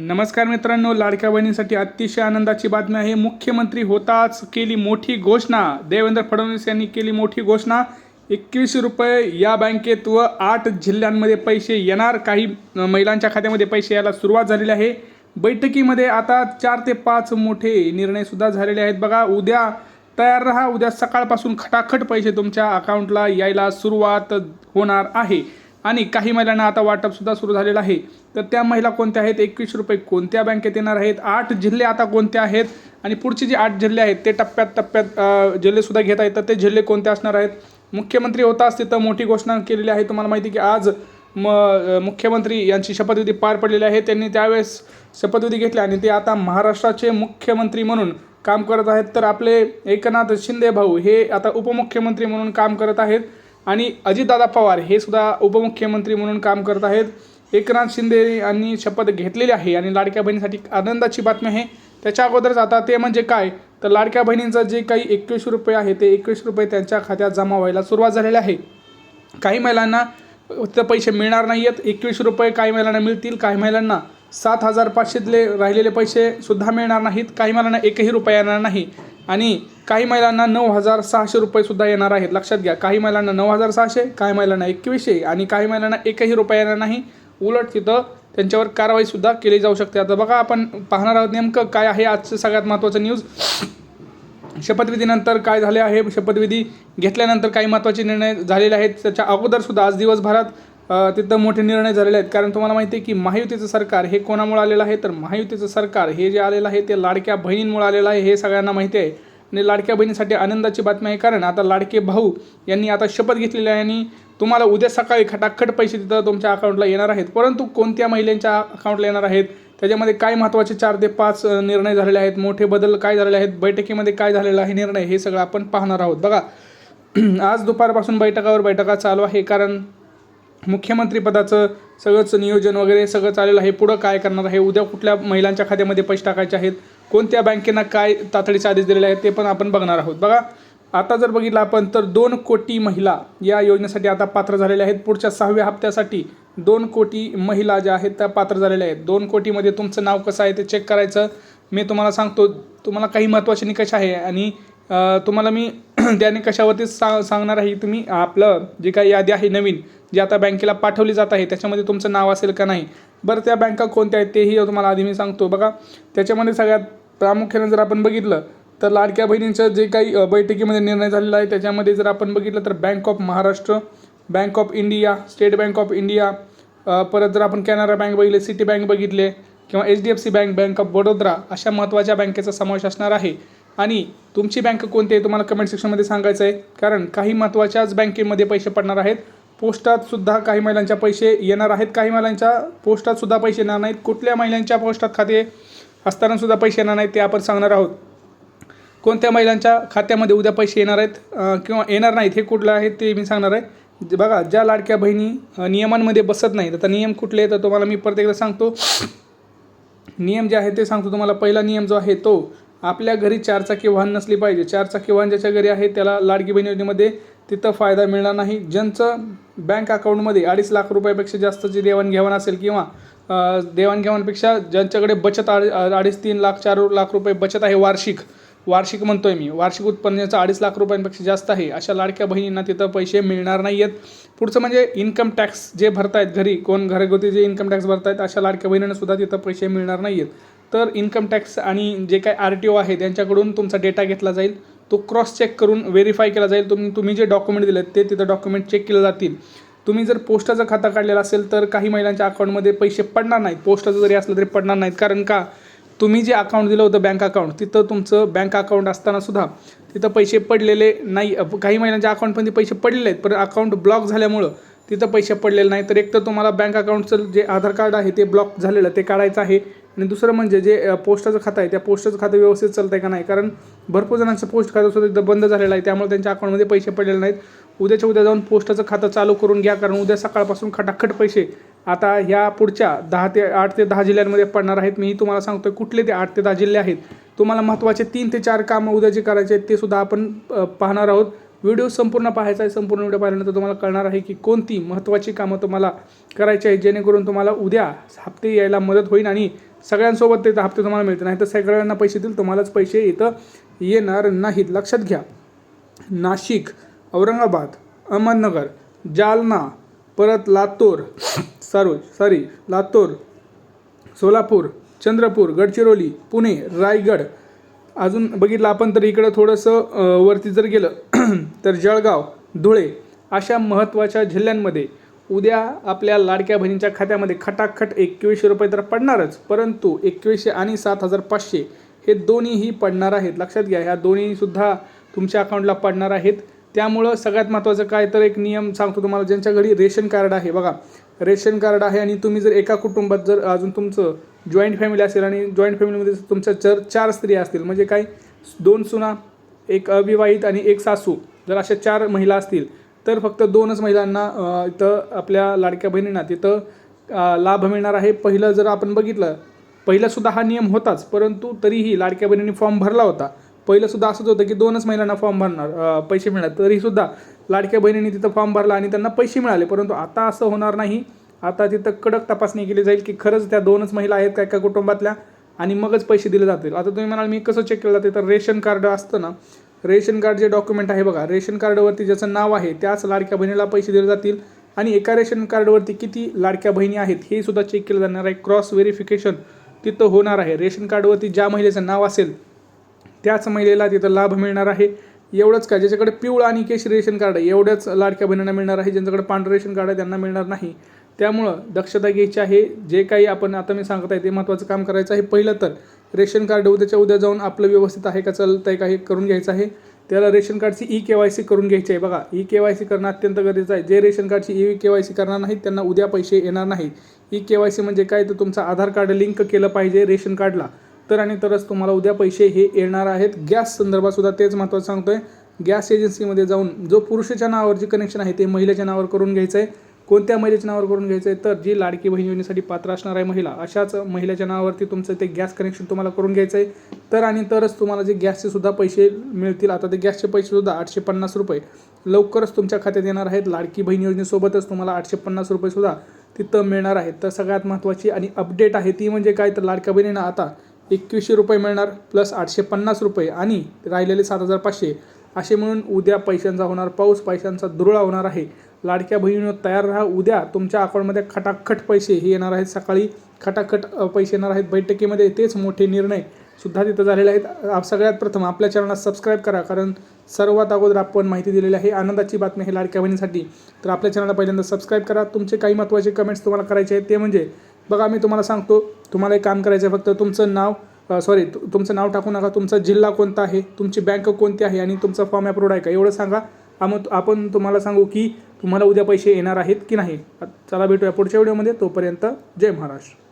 नमस्कार मित्रांनो लाडक्या बहिणींसाठी अतिशय आनंदाची बातमी आहे. मुख्यमंत्री होताच केली मोठी घोषणा. देवेंद्र फडणवीस यांनी केली मोठी घोषणा. एकवीसशे रुपये या बँकेत व आठ जिल्ह्यांमध्ये पैसे येणार. काही महिलांच्या खात्यामध्ये पैसे यायला सुरुवात झालेली आहे. बैठकीमध्ये आता चार ते पाच मोठे निर्णयसुद्धा झालेले आहेत. बघा उद्या तयार राहा. उद्या सकाळपासून खटाखट पैसे तुमच्या अकाउंटला यायला सुरुवात होणार आहे. आणि काही महिलांना आता वाटपसुद्धा सुरू झालेलं आहे. तर त्या महिला कोणत्या आहेत? एकवीस रुपये कोणत्या बँकेत येणार आहेत? आठ जिल्हे आता कोणते आहेत? आणि पुढचे जे आठ जिल्हे आहेत ते टप्प्यात टप्प्यात जिल्हेसुद्धा घेता येतात ते जिल्हे कोणते असणार आहेत? मुख्यमंत्री होताच तिथं मोठी घोषणा केलेली आहे. तुम्हाला माहिती आहे की आज म मुख्यमंत्री यांची शपथविधी पार पडलेली आहे. त्यांनी त्यावेळेस शपथविधी घेतली आणि ते आता महाराष्ट्राचे मुख्यमंत्री म्हणून काम करत आहेत. तर आपले एकनाथ शिंदे भाऊ हे आता उपमुख्यमंत्री म्हणून काम करत आहेत. आणि अजितदादा पवार हे सुद्धा उपमुख्यमंत्री म्हणून काम करत आहेत. एकनाथ शिंदे यांनी शपथ घेतलेली आहे आणि लाडक्या बहिणीसाठी आनंदाची बातमी आहे. त्याच्या अगोदरच आता ते म्हणजे काय? तर लाडक्या बहिणींचं जे काही एकवीस रुपये आहे ते एकवीस रुपये त्यांच्या खात्यात जमा व्हायला सुरुवात झालेली आहे. काही महिलांना ते पैसे मिळणार नाही आहेत एकवीस रुपये काही महिलांना मिळतील काही महिलांना सात हजार पाचशेतले राहिलेले पैसे सुद्धा मिळणार नाहीत. काही महिलांना एकही रुपया येणार नाही. आणि काही महिलांना नऊ हजार सहाशे रुपयेसुद्धा येणार आहेत. लक्षात घ्या काही महिलांना नऊ हजार सहाशे काही महिलांना एकवीसशे आणि काही महिलांना एकही रुपया येणार नाही. उलट तिथं त्यांच्यावर कारवाईसुद्धा केली जाऊ शकते. आता बघा आपण पाहणार आहोत नेमकं काय आहे आजचं सगळ्यात महत्त्वाचं न्यूज शपथविधीनंतर काय झाले आहे? शपथविधी घेतल्यानंतर काही महत्त्वाचे निर्णय झालेले आहेत. त्याच्या अगोदरसुद्धा आज दिवसभरात तिथं मोठे निर्णय झालेले आहेत. कारण तुम्हाला माहिती आहे की महायुतीचं सरकार हे कोणामुळे आलेलं आहे? तर महायुतीचं सरकार हे जे आलेलं आहे ते लाडक्या बहिणींमुळे आलेलं आहे हे सगळ्यांना माहिती आहे. आणि लाडक्या बहिणीसाठी आनंदाची बातमी आहे. कारण आता लाडके भाऊ यांनी आता शपथ घेतलेली आहे आणि तुम्हाला उद्या सकाळी खटाखट पैसे तिथं तुमच्या अकाउंटला येणार आहेत. परंतु कोणत्या महिलांच्या अकाउंटला येणार आहेत? त्याच्यामध्ये काय महत्त्वाचे चार ते पाच निर्णय झालेले आहेत? मोठे बदल काय झालेले आहेत? बैठकीमध्ये काय झालेलं आहे? निर्णय हे सगळं आपण पाहणार आहोत. बघा आज दुपारपासून बैठकावर बैठका चालू आहे. कारण मुख्यमंत्रीपदाचं सगळंच नियोजन वगैरे सगळं चालेलं आहे. पुढं काय करणार आहे? उद्या कुठल्या महिलांच्या खात्यामध्ये पैसे टाकायचे आहेत? कोणत्या बँकेनं काय तातडीचे आदेश दिलेले आहेत ते पण आपण बघणार आहोत. बघा आता जर बघितलं आपण तर दोन कोटी महिला या योजनेसाठी आता पात्र झालेल्या आहेत. पुढच्या सहाव्या हप्त्यासाठी दोन कोटी महिला ज्या आहेत त्या पात्र झालेल्या आहेत. दोन कोटीमध्ये तुमचं नाव कसं आहे ते चेक करायचं. मी तुम्हाला सांगतो तुम्हाला काही महत्त्वाचे निकष आहे आणि तुम्हाला मी त्या निकषावरती सा सांगणार आहे तुम्ही आपलं जे काही यादी आहे नवीन जी आता बँकेला पाठवली जात आहे त्याच्यामध्ये तुमचं नाव असेल का नाही? बरं त्या बँका कोणत्या आहेत तेही तुम्हाला आधी मी सांगतो. बघा त्याच्यामध्ये सगळ्यात प्रामुख्याने जर आपण बघितलं तर लाडक्या बहिणींचं जे काही बैठकीमध्ये निर्णय झालेला आहे त्याच्यामध्ये जर आपण बघितलं तर Bank of Maharashtra Bank of India State Bank of India परत जर आपण कॅनरा बँक बघितले सिटी बँक बघितले किंवा H D F C Bank Bank of Vadodara अशा महत्त्वाच्या बँकेचा समावेश असणार आहे. आणि तुमची बँक कोणती आहे तुम्हाला कमेंट सेक्शनमध्ये सांगायचं आहे कारण काही महत्त्वाच्याच बँकेमध्ये पैसे पडणार आहेत. पोस्टात सुद्धा काही महिलांच्या पैसे येणार आहेत काही महिलांच्या पोस्टात सुद्धा पैसे येणार नाहीत. कुठल्या महिलांच्या पोस्टात खाते असतानासुद्धा पैसे येणार नाहीत ते आपण सांगणार आहोत. कोणत्या महिलांच्या खात्यामध्ये उद्या पैसे येणार आहेत किंवा येणार नाहीत हे कुठलं आहे ते मी सांगणार आहे. बघा ज्या लाडक्या बहिणी नियमांमध्ये बसत नाहीत आता नियम कुठले तर तुम्हाला मी परत एकदा सांगतो. नियम जे आहे ते सांगतो तुम्हाला. पहिला नियम जो आहे तो आपल्या घरी चारचाकी वाहन नसली पाहिजे. चारचाकी वाहन ज्याच्या घरी आहे त्याला लाडकी बहीण योजनेमध्ये तिथं फायदा मिळणार नाही. ज्यांचं बँक अकाउंटमध्ये अडीच लाख रुपयापेक्षा जास्तची देवाणघेवाण असेल किंवा देवाणघेवाणपेक्षा ज्यांच्याकडे बचत अडी अडीच तीन लाख चार लाख रुपये बचत आहे वार्षिक वार्षिक म्हणतोय मी वार्षिक उत्पन्नाचं अडीच लाख रुपयांपेक्षा जास्त आहे अशा लाडक्या बहिणींना तिथं पैसे मिळणार नाही आहेत पुढचं म्हणजे इन्कम टॅक्स जे भरतायत घरी कोण घरगुती जे इन्कम टॅक्स भरतायत अशा लाडक्या बहिणींना सुद्धा तिथं पैसे मिळणार नाही आहेत तर इन्कम टॅक्स आणि जे काय आर टी ओ आहे त्यांच्याकडून तुमचा डेटा घेतला जाईल. तो क्रॉस चेक करून व्हेरीफाय केला जाईल. तुम्ही तुम्ही जे डॉक्युमेंट दिलेत ते तिथं डॉक्युमेंट चेक केले जातील. तुम्ही जर पोस्टाचं खातं काढलेलं असेल तर काही महिलांच्या अकाउंटमध्ये पैसे पडणार नाहीत. पोस्टाचं जरी असलं तरी पडणार नाहीत. कारण का? तुम्ही जे अकाउंट दिलं होतं बँक अकाउंट तिथं तुमचं बँक अकाउंट असताना सुद्धा तिथं पैसे पडलेले नाही. काही महिन्यांच्या अकाउंटमध्ये पैसे पडलेले आहेत पण अकाउंट ब्लॉक झाल्यामुळं तिथं पैसे पडलेले नाही तर एक तर तुम्हाला बँक अकाउंटचं जे आधार कार्ड आहे ते ब्लॉक झालेलं ते काढायचं आहे. आणि दुसरं म्हणजे जे पोस्टाचं खातं आहे त्या पोस्टाचं खातं व्यवस्थित चालतं आहे का नाही? कारण भरपूर जणांचं पोस्ट खातं सुद्धा एकदा बंद झालेलं आहे. त्यामुळे त्यांच्या अकाउंटमध्ये पैसे पडलेले नाहीत. उद्याच्या उद्या जाऊन पोस्टाचं खातं चालू करून घ्या. कारण उद्या सकाळपासून खटाखट पैसे आता ह्या पुढच्या दहा ते आठ ते दहा जिल्ह्यांमध्ये पडणार आहेत. मी तुम्हाला सांगतोय कुठले ते आठ ते दहा जिल्हे आहेत. तुम्हाला महत्त्वाचे तीन ते चार कामं उद्या जे करायचे आहेत ते सुद्धा आपण पाहणार आहोत. व्हिडिओ संपूर्ण पाहायचा आहे संपूर्ण व्हिडिओ पाहिल्यानंतर तुम्हाला कळणार आहे की कोणती महत्त्वाची कामं तुम्हाला करायची आहेत जेणेकरून तुम्हाला उद्या हप्ते यायला मदत होईल आणि सगळ्यांसोबत ते हप्ते तुम्हाला मिळतील. नाही तर सगळ्यांना पैसे देतील तुम्हालाच पैसे इथं येणार नाहीत. लक्षात घ्या. नाशिक औरंगाबाद अहमदनगर जालना परत लातूर सॉरी सॉरी लातूर सोलापूर चंद्रपूर गडचिरोली पुणे रायगड. अजून बघितलं आपण तर इकडं थोडंसं वरती जर गेलं तर जळगाव धुळे अशा महत्त्वाच्या जिल्ह्यांमध्ये उद्या आपल्या लाडक्या बहिणीच्या खात्यामध्ये खटाखट एकवीसशे रुपये तर पडणारच परंतु एकवीसशे आणि सात हजार पाचशे हे दोन्हीही पडणार आहेत. लक्षात घ्या ह्या दोन्हीसुद्धा तुमच्या अकाउंटला पडणार आहेत. त्यामुळं सगळ्यात महत्त्वाचं काय तर एक नियम सांगतो तुम्हाला ज्यांच्या घरी रेशन कार्ड आहे. बघा रेशन कार्ड आहे आणि तुम्ही जर एका कुटुंबात जर अजून तुमचं जॉईंट फॅमिली असेल आणि जॉईंट फॅमिलीमध्ये तुमच्या चार चार स्त्रिया असतील म्हणजे काय? दोन सुना एक अविवाहित आणि एक सासू जर अशा चार महिला असतील तर फक्त दोनच महिलांना इथं आपल्या लाडक्या बहिणींना तिथं लाभ मिळणार आहे. पहिलं जर आपण बघितलं पहिलासुद्धा हा नियम होताच परंतु तरीही लाडक्या बहिणींनी फॉर्म भरला होता. पहिलंसुद्धा असंच होतं की दोनच महिलांना फॉर्म भरणार पैसे मिळणार. तरीसुद्धा लाडक्या बहिणींनी तिथं फॉर्म भरला आणि त्यांना पैसे मिळाले. परंतु आता असं होणार नाही. आता तिथं कडक तपासणी केली जाईल की खरंच त्या दोनच महिला आहेत का एका कुटुंबातल्या? आणि मगच पैसे दिले जातील. आता तुम्ही म्हणाल मी कसं चेक केलं जाते? तर रेशन कार्ड असतं ना. रेशन कार्ड जे डॉक्युमेंट आहे बघा. रेशन कार्डवरती ज्याचं नाव आहे त्याच लाडक्या बहिणीला पैसे दिले जातील. आणि एका रेशन कार्डवरती किती लाडक्या बहिणी आहेत हे सुद्धा चेक केलं जाणार आहे. क्रॉस व्हेरिफिकेशन तिथं होणार आहे. रेशन कार्डवरती ज्या महिलेचं नाव असेल त्याच महिलेला तिथं लाभ मिळणार आहे. एवढंच का? ज्याच्याकडे पिवळं आणि केशरी रेशन कार्ड आहे एवढ्याच लाडक्या बहिणींना मिळणार आहे. ज्यांच्याकडे पांढरं रेशन कार्ड आहे त्यांना मिळणार नाही. त्यामुळं दक्षता घ्यायची आहे. जे काही आपण आता मी सांगत आहे ते महत्त्वाचं काम करायचं आहे. पहिलं तर रेशन कार्ड उद्याच्या उद्या जाऊन आपलं व्यवस्थित आहे का चालतं आहे का हे करून घ्यायचं आहे. त्याला रेशन कार्डची ई के वाय सी करून घ्यायची आहे. बघा ई के वाय सी करणं अत्यंत गरजेचं आहे. जे रेशन कार्डची ई के वाय सी करणार नाहीत त्यांना उद्या पैसे येणार नाही ई के वाय सी म्हणजे काय? तर तुमचं आधार कार्ड लिंक केलं पाहिजे रेशन कार्डला. तर आणि तरच तुम्हाला उद्या पैसे हे येणार आहेत. गॅस संदर्भातसुद्धा तेच महत्त्वाचं सांगतो आहे गॅस एजन्सीमध्ये जाऊन जो पुरुषाच्या नावावर जे कनेक्शन आहे ते महिलेच्या नावावर करून घ्यायचं आहे. कोणत्या महिलेच्या नावावर करून घ्यायचं आहे तर जी लाडकी बहीण योजनेसाठी पात्र असणार आहे महिला अशाच महिलेच्या नावावरती तुमचं ते गॅस कनेक्शन तुम्हाला करून घ्यायचं आहे तर आणि तरच तुम्हाला जे गॅसचे सुद्धा पैसे मिळतील आता ते गॅसचे पैसेसुद्धा आठशे पन्नास रुपये. लवकरच तुमच्या खात्यात येणार आहेत लाडकी बहीण योजनेसोबतच तुम्हाला आठशे पन्नास रुपयेसुद्धा तिथं मिळणार आहेत. तर सगळ्यात महत्त्वाची आणि अपडेट आहे ती म्हणजे काय? तर लाडक्या बहिणींना आता एकवीसशे रुपये मिळणार प्लस आठशे पन्नास रुपये आणि राहिलेले सात हजार पाचशे. असे म्हणून उद्या पैशांचा होणार पाऊस पैशांचा दुरळा होणार आहे. लाडक्या बहिणीनं तयार राहा. उद्या तुमच्या अकाउंटमध्ये खटाखट पैसे हे येणार आहेत. सकाळी खटाखट पैसे येणार आहेत. बैठकीमध्ये तेच मोठे निर्णय सुद्धा तिथं झालेले आहेत. सगळ्यात प्रथम आपल्या चॅनलला सबस्क्राईब करा कारण सर्वात अगोदर आपण माहिती दिलेली आहे आनंदाची बातमी आहे लाडक्या बहिणीसाठी. तर आपल्या चॅनलला पहिल्यांदा सबस्क्राईब करा. तुमचे काही महत्त्वाचे कमेंट्स तुम्हाला करायचे आहेत ते म्हणजे बघा मी तुम्हाला सांगतो तुम्हाला एक काम करायचं आहे. फक्त तुमचं नाव सॉरी तुमचं नाव टाकू नका. तुमचा जिल्हा कोणता आहे? तुमची बँक कोणती आहे? आणि तुमचा फॉर्म अप्रूव्ड आहे का? एवढं सांगा. आम आपण तुम्हाला सांगू की तुम्हाला उद्या पैसे येणार आहेत की नाही? चला भेटूया पुढच्या व्हिडिओमध्ये तोपर्यंत जय महाराष्ट्र.